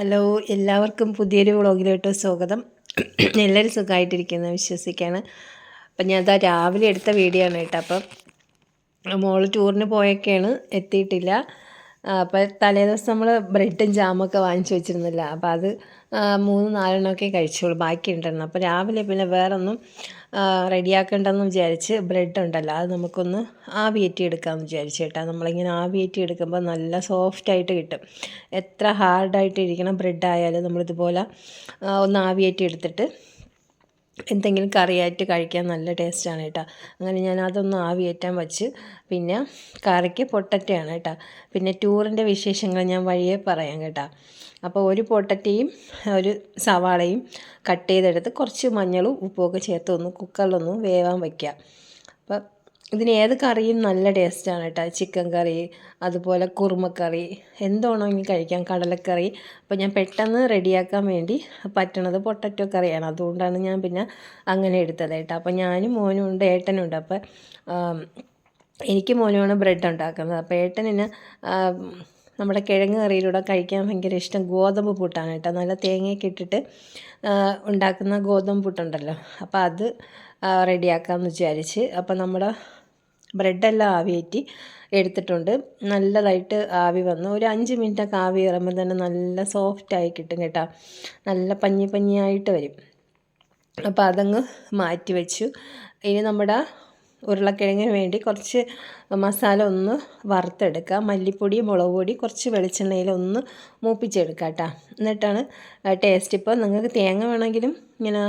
Hello എല്ലാവർക്കും പുതിയൊരു വ്ളോഗിലോട്ട് സ്വാഗതം. എല്ലാവരും സുഖമായിട്ടിരിക്കുന്നു വിശ്വസിക്കുകയാണ്. അപ്പം ഞാൻ അതാ രാവിലെ എടുത്ത വീഡിയോ ആണ് കേട്ടോ. അപ്പം മോൾ ടൂറിന് പോയൊക്കെയാണ് എത്തിയിട്ടില്ല. അപ്പം തലേ ദിവസം നമ്മൾ ബ്രെഡും ജാമൊക്കെ വാങ്ങിച്ചു വെച്ചിരുന്നില്ല. അപ്പോൾ അത് മൂന്ന് നാലെണ്ണമൊക്കെ കഴിച്ചോളൂ. ബാക്കി ഉണ്ടായിരുന്നു അപ്പോൾ രാവിലെ പിന്നെ വേറൊന്നും റെഡിയാക്കണ്ടെന്ന് വിചാരിച്ച് ബ്രെഡ് ഉണ്ടല്ലോ അത് നമുക്കൊന്ന് ആവിയേറ്റി എടുക്കാമെന്ന് വിചാരിച്ചു കേട്ടോ. നമ്മളിങ്ങനെ ആവിയേറ്റി എടുക്കുമ്പോൾ നല്ല സോഫ്റ്റായിട്ട് കിട്ടും. എത്ര ഹാർഡായിട്ട് ഇരിക്കണം ബ്രെഡ് ആയാലും നമ്മളിതുപോലെ ഒന്ന് ആവിയേറ്റി എടുത്തിട്ട് എന്തെങ്കിലും കറിയായിട്ട് കഴിക്കാൻ നല്ല ടേസ്റ്റാണ് കേട്ടോ. അങ്ങനെ ഞാൻ അതൊന്ന് ആവിയേറ്റാൻ വച്ച് പിന്നെ കറിക്ക് പൊട്ടറ്റയാണ് കേട്ടോ. പിന്നെ ടൂറിന്റെ വിശേഷങ്ങൾ ഞാൻ വഴിയെ പറയാം കേട്ടോ. അപ്പോൾ ഒരു പൊട്ടറ്റയും ഒരു സവാളയും കട്ട് ചെയ്തെടുത്ത് കുറച്ച് മഞ്ഞളും ഉപ്പുമൊക്കെ ചേർത്ത് ഒന്ന് കുക്കറിലൊന്ന് വേവാൻ വയ്ക്കുക അപ്പം ഇതിന് ഏത് കറിയും നല്ല ടേസ്റ്റാണ് കേട്ടോ. ചിക്കൻ കറി അതുപോലെ കുറുമക്കറി എന്താണെങ്കിൽ കഴിക്കാം. കടലക്കറി. അപ്പോൾ ഞാൻ പെട്ടെന്ന് റെഡിയാക്കാൻ വേണ്ടി പറ്റണത് പൊട്ടറ്റോ കറിയാണ്. അതുകൊണ്ടാണ് ഞാൻ പിന്നെ അങ്ങനെ എടുത്തത് കേട്ടോ. അപ്പോൾ ഞാനും മോനും ഉണ്ട് ഏട്ടനും ഉണ്ട് അപ്പോൾ എനിക്ക് മോനുമാണ് ബ്രെഡ് ഉണ്ടാക്കുന്നത്. അപ്പോൾ ഏട്ടനിന് നമ്മുടെ കിഴങ്ങ് കറിയിലൂടെ കഴിക്കാൻ ഭയങ്കര ഇഷ്ടം ഗോതമ്പ് പുട്ടാണ് കേട്ടോ. നല്ല തേങ്ങയൊക്കെ ഇട്ടിട്ട് ഉണ്ടാക്കുന്ന ഗോതമ്പ് പുട്ടുണ്ടല്ലോ. അപ്പോൾ അത് റെഡിയാക്കാമെന്ന് വിചാരിച്ച്. അപ്പോൾ നമ്മുടെ ബ്രെഡെല്ലാം ആവിയേറ്റി എടുത്തിട്ടുണ്ട്. നല്ലതായിട്ട് ആവി വന്നു. ഒരു അഞ്ച് മിനിറ്റൊക്കെ ആവി കയറുമ്പോൾ തന്നെ നല്ല സോഫ്റ്റായി കിട്ടും കേട്ടോ. നല്ല പഞ്ഞി പഞ്ഞിയായിട്ട് വരും. അപ്പോൾ അതങ്ങ് മാറ്റി വെച്ചു. ഇനി നമ്മുടെ ഉരുളക്കിഴങ്ങിന് വേണ്ടി കുറച്ച് മസാല ഒന്ന് വറുത്തെടുക്കുക. മല്ലിപ്പൊടി മുളക് പൊടി കുറച്ച് വെളിച്ചെണ്ണയിൽ ഒന്ന് മൂപ്പിച്ചെടുക്കുക കേട്ടോ. എന്നിട്ടാണ് ടേസ്റ്റ് ഇപ്പോൾ നിങ്ങൾക്ക് തേങ്ങ വേണമെങ്കിലും ഇങ്ങനെ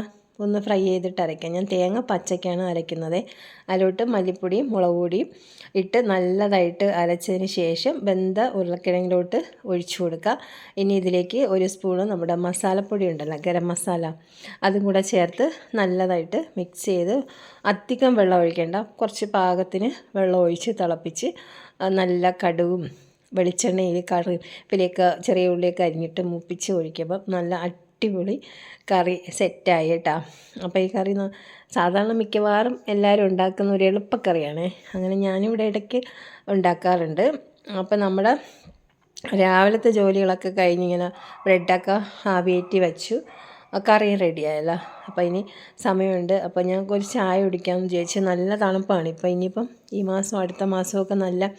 ഒന്ന് ഫ്രൈ ചെയ്തിട്ട് അരയ്ക്കാം. ഞാൻ തേങ്ങ പച്ചയ്ക്കാണ് അരയ്ക്കുന്നത്. അതിലോട്ട് മല്ലിപ്പൊടിയും മുളക് പൊടിയും ഇട്ട് നല്ലതായിട്ട് അരച്ചതിന് ശേഷം വെന്ത ഉരുളക്കിഴങ്ങിലോട്ട് ഒഴിച്ചു കൊടുക്കുക. ഇനി ഇതിലേക്ക് ഒരു സ്പൂണ് നമ്മുടെ മസാലപ്പൊടി ഉണ്ടല്ലോ ഗരം മസാല. അതും കൂടെ ചേർത്ത് നല്ലതായിട്ട് മിക്സ് ചെയ്ത് അധികം വെള്ളം ഒഴിക്കേണ്ട കുറച്ച് പാകത്തിന് വെള്ളം ഒഴിച്ച് തിളപ്പിച്ച് നല്ല കടുവും വെളിച്ചെണ്ണയിൽ കറിവേപ്പിലേക്ക് ചെറിയ ഉള്ളിയൊക്കെ അരിഞ്ഞിട്ട് മുപ്പിച്ച് ഒഴിക്കുമ്പോൾ നല്ല അടിപൊളി കറി സെറ്റായി കേട്ടോ. അപ്പോൾ ഈ കറി സാധാരണ മിക്കവാറും എല്ലാവരും ഉണ്ടാക്കുന്ന ഒരു എളുപ്പക്കറിയാണ്. അങ്ങനെ ഞാനിവിടെ ഇടയ്ക്ക് ഉണ്ടാക്കാറുണ്ട്. അപ്പോൾ നമ്മുടെ രാവിലത്തെ ജോലികളൊക്കെ കഴിഞ്ഞിങ്ങനെ ബ്രെഡൊക്കെ ആവിയേറ്റി വെച്ചു. കറിയും റെഡിയായല്ലോ. അപ്പോൾ ഇനി സമയമുണ്ട്. അപ്പോൾ ഞാൻ ഒരു ചായ കുടിക്കാമെന്ന് വിചാരിച്ചു നല്ല തണുപ്പാണ്. ഇപ്പോൾ ഇനിയിപ്പം ഈ മാസം അടുത്ത മാസമൊക്കെ നല്ല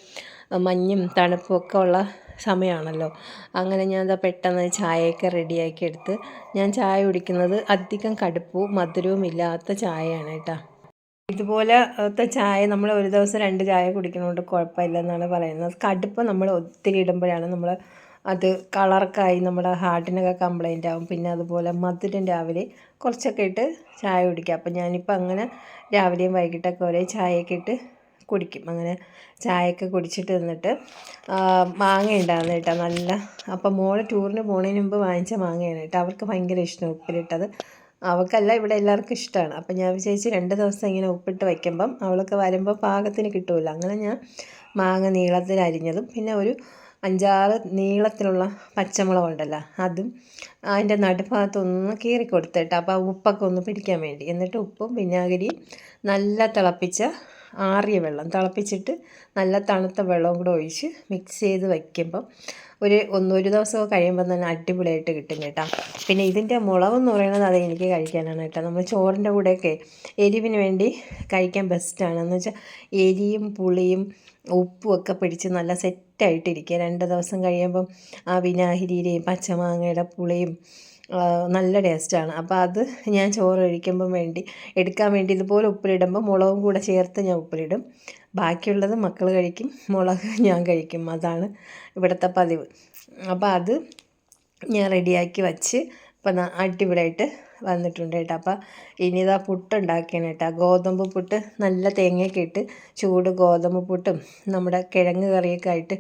മഞ്ഞും തണുപ്പും ഒക്കെ ഉള്ള സമയമാണല്ലോ അങ്ങനെ ഞാൻ എന്താ പെട്ടെന്ന് ചായയൊക്കെ റെഡിയാക്കി എടുത്ത് ഞാൻ ചായ കുടിക്കുന്നത് അധികം കടുപ്പവും മധുരവും ഇല്ലാത്ത ചായയാണ് കേട്ടോ. ഇതുപോലത്തെ ചായ നമ്മൾ ഒരു ദിവസം രണ്ട് ചായ കുടിക്കുന്നതുകൊണ്ട് കുഴപ്പമില്ലെന്നാണ് പറയുന്നത്. കടുപ്പം നമ്മൾ ഒത്തിരി ഇടുമ്പോഴാണ് നമ്മൾ അത് കളർക്കായി നമ്മുടെ ഹാർട്ടിനൊക്കെ കംപ്ലൈന്റ് ആവും. പിന്നെ അതുപോലെ മധുരം രാവിലെ കുറച്ചൊക്കെ ഇട്ട് ചായ കുടിക്കുക. അപ്പം ഞാനിപ്പോൾ അങ്ങനെ രാവിലെയും വൈകിട്ടൊക്കെ ഒരേ ചായയൊക്കെ ഇട്ട് കുടിക്കും. അങ്ങനെ ചായയൊക്കെ കുടിച്ചിട്ട് നിന്നിട്ട് മാങ്ങ ഉണ്ടായിരുന്നു കേട്ടോ നല്ല. അപ്പം മോൾ ടൂറിന് പോണതിന് മുമ്പ് വാങ്ങിച്ച മാങ്ങയാണ് കേട്ടോ. അവർക്ക് ഭയങ്കര ഇഷ്ടം ഉപ്പിലിട്ടത്. അവൾക്കല്ല ഇവിടെ എല്ലാവർക്കും ഇഷ്ടമാണ് അപ്പം ഞാൻ വിചാരിച്ച് രണ്ട് ദിവസം ഇങ്ങനെ ഉപ്പിട്ട് വയ്ക്കുമ്പം അവളൊക്കെ വരുമ്പോൾ പാകത്തിന് കിട്ടുമല്ലോ അങ്ങനെ ഞാൻ മാങ്ങ നീളത്തിൽ അരിഞ്ഞതും പിന്നെ ഒരു അഞ്ചാറ് നീളത്തിലുള്ള പച്ചമുളക് ഉണ്ടല്ലോ അതും അതിന്റെ നടുഭാഗത്തൊന്ന് കീറി കൊടുത്തിട്ട് അപ്പോൾ ഉപ്പൊക്കെ ഒന്ന് പിടിക്കാൻ വേണ്ടി. എന്നിട്ട് ഉപ്പും വിനാഗിരിയും നല്ല തിളപ്പിച്ച ആറിയ വെള്ളം തിളപ്പിച്ചിട്ട് നല്ല തണുത്ത വെള്ളവും കൂടെ ഒഴിച്ച് മിക്സ് ചെയ്ത് വയ്ക്കുമ്പം ഒരു ഒന്നൊരു ദിവസമൊക്കെ കഴിയുമ്പോൾ തന്നെ അടിപൊളിയായിട്ട് കിട്ടും കേട്ടോ. പിന്നെ ഇതിന്റെ മുളകെന്ന് പറയുന്നത് അത് എനിക്ക് കഴിക്കാനാണ് കേട്ടോ. നമ്മൾ ചോറിന്റെ കൂടെയൊക്കെ എരിവിന് വേണ്ടി കഴിക്കാൻ ബെസ്റ്റാണ് എന്ന് വെച്ചാൽ എരിയും പുളിയും ഉപ്പും ഒക്കെ പിടിച്ച് നല്ല സെറ്റായിട്ടിരിക്കുക രണ്ട് ദിവസം കഴിയുമ്പം ആ വിനാഗിരിയുടെയും പച്ചമാങ്ങയുടെ പുളിയും നല്ല ടേസ്റ്റാണ് അപ്പോൾ അത് ഞാൻ ചോറ് കഴിക്കുമ്പം വേണ്ടി എടുക്കാൻ വേണ്ടി ഇതുപോലെ ഉപ്പിലിടുമ്പോൾ മുളകും കൂടെ ചേർത്ത് ഞാൻ ഉപ്പിലിടും. ബാക്കിയുള്ളത് മക്കൾ കഴിക്കും മുളക് ഞാൻ കഴിക്കും. അതാണ് ഇവിടുത്തെ പതിവ്. അപ്പോൾ അത് ഞാൻ റെഡിയാക്കി വച്ച് ഇപ്പം അടിപൊളിയായിട്ട് വന്നിട്ടുണ്ട് കേട്ടോ. അപ്പോൾ ഇനി ഇതാ പുട്ട് ഉണ്ടാക്കിയാണ് കേട്ടോ. ഗോതമ്പ് പുട്ട് നല്ല തേങ്ങയൊക്കെ ഇട്ട് ചൂട് ഗോതമ്പ് പുട്ടും നമ്മുടെ കിഴങ്ങ് കറിയൊക്കെ ആയിട്ട്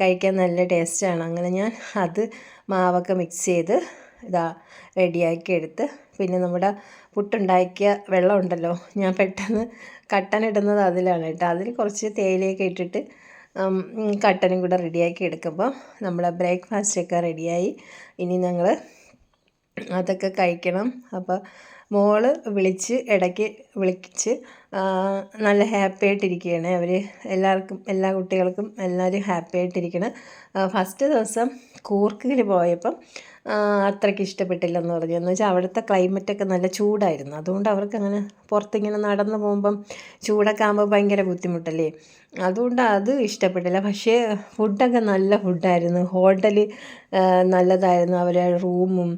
കഴിക്കാൻ നല്ല ടേസ്റ്റാണ് അങ്ങനെ ഞാൻ അത് മാവൊക്കെ മിക്സ് ചെയ്ത് ഇതാ റെഡിയാക്കി എടുത്ത് പിന്നെ നമ്മുടെ പുട്ടുണ്ടാക്കിയ വെള്ളം ഉണ്ടല്ലോ ഞാൻ പെട്ടെന്ന് കട്ടനിടുന്നത് അതിലാണ് കേട്ടോ. അതിൽ കുറച്ച് തേയിലയൊക്കെ ഇട്ടിട്ട് കട്ടനും കൂടെ റെഡിയാക്കി എടുക്കുമ്പോൾ നമ്മളെ ബ്രേക്ക്ഫാസ്റ്റൊക്കെ റെഡിയായി. ഇനി ഞങ്ങൾ അതൊക്കെ കഴിക്കണം. അപ്പോൾ മോൾ വിളിച്ച് ഇടയ്ക്ക് വിളിച്ച് നല്ല ഹാപ്പി ആയിട്ടിരിക്കുകയാണ് അവർ എല്ലാവർക്കും എല്ലാ കുട്ടികൾക്കും എല്ലാവരും ഹാപ്പി ആയിട്ടിരിക്കണം. ഫസ്റ്റ് ദിവസം കൂർക്കിൽ പോയപ്പം അത്രയ്ക്ക് ഇഷ്ടപ്പെട്ടില്ല എന്ന് പറഞ്ഞു. എന്ന് വെച്ചാൽ അവിടുത്തെ ക്ലൈമറ്റൊക്കെ നല്ല ചൂടായിരുന്നു. അതുകൊണ്ട് അവർക്ക് അങ്ങനെ പുറത്തിങ്ങനെ നടന്നു പോകുമ്പം ചൂടൊക്കെ ആകുമ്പോൾ ഭയങ്കര ബുദ്ധിമുട്ടല്ലേ? അതുകൊണ്ട് അത് ഇഷ്ടപ്പെട്ടില്ല. പക്ഷേ ഫുഡൊക്കെ നല്ല ഫുഡായിരുന്നു ഹോട്ടൽ നല്ലതായിരുന്നു. അവരെ റൂമും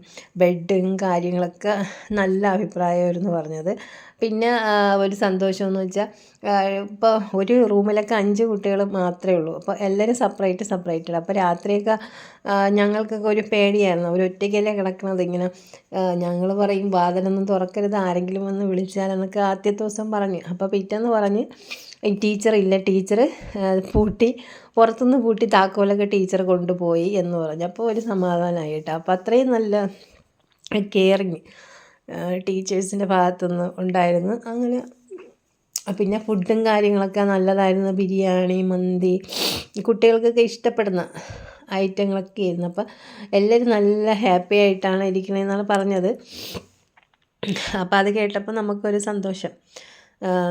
ബെഡും കാര്യങ്ങളൊക്കെ നല്ല അഭിപ്രായമായിരുന്നു പറഞ്ഞത്. പിന്നെ ഒരു സന്തോഷം എന്ന് വെച്ചാൽ ഇപ്പോൾ ഒരു റൂമിലൊക്കെ അഞ്ച് കുട്ടികൾ മാത്രമേ ഉള്ളൂ. അപ്പോൾ എല്ലാവരും സെപ്പറേറ്റ് സെപ്പറേറ്റഡ് അപ്പോൾ രാത്രിയൊക്കെ ഞങ്ങൾക്കൊക്കെ ഒരു പേടിയായിരുന്നു. അവർ ഒറ്റയ്ക്കല്ലേ കിടക്കുന്നത് ഇങ്ങനെ ഞങ്ങൾ പറയും വാതിലൊന്നും തുറക്കരുത്. ആരെങ്കിലും വന്ന് വിളിച്ചാലെന്നൊക്കെ ആദ്യത്തെ ദിവസം പറഞ്ഞു. അപ്പോൾ പിറ്റേന്ന് പറഞ്ഞ് ഈ ടീച്ചർ ഇല്ല ടീച്ചർ പൂട്ടി പുറത്തുനിന്ന് പൂട്ടി താക്കോലൊക്കെ ടീച്ചർ കൊണ്ടുപോയി എന്ന് പറഞ്ഞു. അപ്പോൾ ഒരു സമാധാനമായി കേട്ടോ അപ്പോൾ അത്രയും നല്ല കെയറിങ് ടീച്ചേഴ്സിന്റെ ഭാഗത്തുനിന്ന് ഉണ്ടായിരുന്നു. അങ്ങനെ പിന്നെ ഫുഡും കാര്യങ്ങളൊക്കെ നല്ലതായിരുന്നു. ബിരിയാണി മന്തി കുട്ടികൾക്കൊക്കെ ഇഷ്ടപ്പെടുന്ന ഐറ്റങ്ങളൊക്കെ ആയിരുന്നു. അപ്പം എല്ലാവരും നല്ല ഹാപ്പി ആയിട്ടാണ് ഇരിക്കണതെന്നാണ് പറഞ്ഞത്. അപ്പോൾ അത് കേട്ടപ്പോൾ നമുക്കൊരു സന്തോഷം.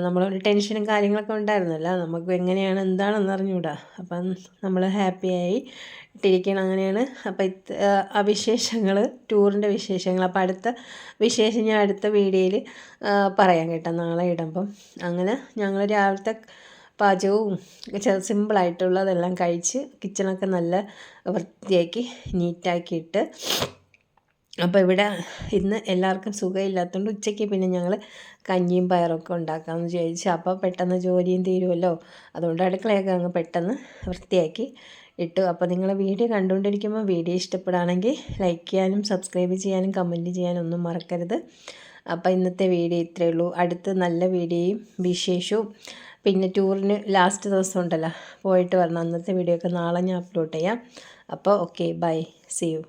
നമ്മളൊരു ടെൻഷനും കാര്യങ്ങളൊക്കെ ഉണ്ടായിരുന്നല്ലോ. നമുക്ക് എങ്ങനെയാണ് എന്താണെന്ന് അറിഞ്ഞുകൂടാ അപ്പം നമ്മൾ ഹാപ്പിയായി ഇട്ടിരിക്കണം അങ്ങനെയാണ്. അപ്പം ഇത് ആ വിശേഷങ്ങൾ ടൂറിന്റെ വിശേഷങ്ങൾ. അപ്പം അടുത്ത വിശേഷം ഞാൻ അടുത്ത വീഡിയോയിൽ പറയാം കേട്ടോ നാളെ ഇടുമ്പം. അങ്ങനെ ഞങ്ങൾ രാവിലത്തെ പാചകവും സിമ്പിളായിട്ടുള്ളതെല്ലാം കഴിച്ച് കിച്ചണൊക്കെ നല്ല വൃത്തിയാക്കി നീറ്റാക്കിയിട്ട് അപ്പോൾ ഇവിടെ ഇന്ന് എല്ലാവർക്കും സുഖമില്ലാത്തതുകൊണ്ട് ഉച്ചയ്ക്ക് പിന്നെ ഞങ്ങൾ കഞ്ഞിയും പയറൊക്കെ ഉണ്ടാക്കാമെന്ന് വിചാരിച്ചു. അപ്പോൾ പെട്ടെന്ന് ജോലിയും തീരുമല്ലോ അതുകൊണ്ട് അടുക്കളയൊക്കെ അങ്ങ് പെട്ടെന്ന് വൃത്തിയാക്കി ഇട്ടു. അപ്പോൾ നിങ്ങൾ വീഡിയോ കണ്ടുകൊണ്ടിരിക്കുമ്പോൾ വീഡിയോ ഇഷ്ടപ്പെടുകയാണെങ്കിൽ ലൈക്ക് ചെയ്യാനും സബ്സ്ക്രൈബ് ചെയ്യാനും കമന്റ് ചെയ്യാനും ഒന്നും മറക്കരുത്. അപ്പോൾ ഇന്നത്തെ വീഡിയോ ഇത്രയേ ഉള്ളൂ. അടുത്ത് നല്ല വീഡിയോയും വിശേഷവും പിന്നെ ടൂറിന് ലാസ്റ്റ് ദിവസം ഉണ്ടല്ലോ. പോയിട്ട് വരണം. അന്നത്തെ വീഡിയോ ഒക്കെ നാളെ ഞാൻ അപ്ലോഡ് ചെയ്യാം. അപ്പോൾ ഓക്കെ ബൈ സി യു